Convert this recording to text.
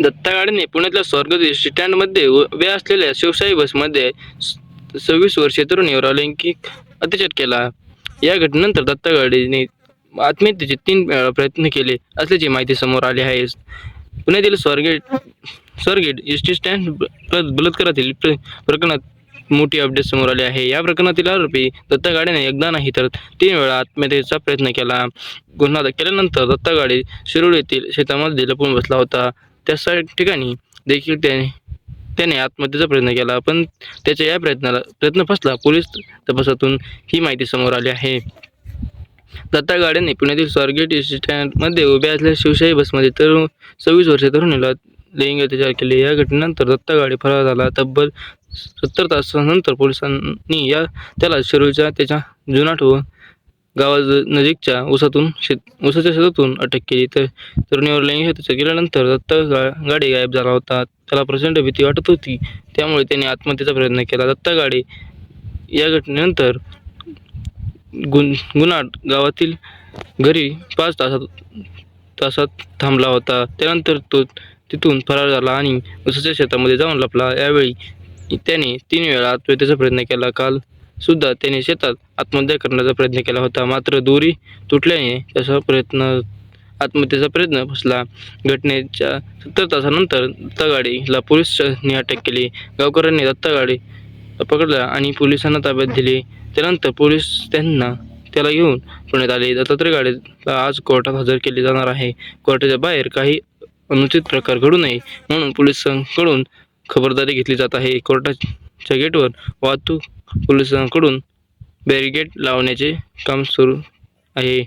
दत्ता गाडीने पुण्यातल्या स्वर्गदेश स्टँडमध्ये उभ्या असलेल्या शिवशाही बसमध्ये स- सव्वीस वर्षीय तरुणीवर अलैंगिक अत्याचार केला. या घटनेनंतर दत्ता गाडीने आत्महत्येचे तीन वेळा प्रयत्न केले असल्याची माहिती समोर आली आहे. पुण्यातील Swargate Swargate S T stand बलात्कारातील प्र प्रकरणात मोठी अपडेट समोर आली आहे. या प्रकरणातील आरोपी दत्तागाडीने एकदा नाही तर तीन वेळा आत्महत्येचा प्रयत्न केला. गुन्हा केल्यानंतर दत्तागाडी शिरोळ येथील शेतामध्ये लपून बसला होता. त्या ठिकाणी देखील त्याने त्याने आत्महत्येचा प्रयत्न केला पण त्याच्या या प्रयत्नाला प्रयत्न फसला. पोलीस तपासातून ही माहिती समोर आली आहे. दत्ता गाड्यांनी पुण्यातील स्वारगेट स्टँडमध्ये उभ्या असलेल्या शिवशाही बसमध्ये तरुण सव्वीस वर्षे तरुणीला लैंगिक अत्याचार केले. या घटनेनंतर दत्ता गाडी फरार झाला. तब्बल सत्तर तासानंतर पोलिसांनी या त्याला शिरोळच्या त्याच्या जुनाट व गावा नजीकच्या ऊसातून शेत ऊसाच्या शेतातून अटक केली. तर तरुणीवर लैंगिक अत्याचार केल्यानंतर दत्ता गा गाडे गायब झाला होता. त्याला प्रचंड भीती वाटत होती. त्यामुळे त्याने आत्महत्येचा प्रयत्न केला. दत्ता गाडे या घटनेनंतर गुन गुन्हाट गावातील घरी पाच तासात तासात थांबला होता. त्यानंतर तो तिथून फरार झाला आणि ऊसाच्या शेतामध्ये जाऊन लपला. यावेळी त्याने तीन वेळा आत्महत्येचा प्रयत्न केला. काल सुद्धा त्याने शेतात आत्महत्या करण्याचा प्रयत्न केला होता. मात्र दोरी तुटल्याने त्याचा प्रयत्न आत्महत्येचा प्रयत्न फसला. घटनेच्या सत्तर तासानंतर दत्तागाडीला पोलिसांनी अटक केली. गावकऱ्यांनी दत्तागाडी पकडला आणि पोलिसांना ताब्यात दिली. त्यानंतर पोलीस त्यांना त्याला घेऊन पुण्यात आले. दत्तात्रय गाडीला आज कोर्टात हजर केले जाणार आहे. कोर्टाच्या बाहेर काही अनुचित प्रकार घडू नये म्हणून पोलिसांकडून खबरदारी घेतली जात आहे. कोर्टाच्या गेटवर वाहतूक पोलिसांकडून बॅरिगेट लावण्याचे काम सुरू आहे.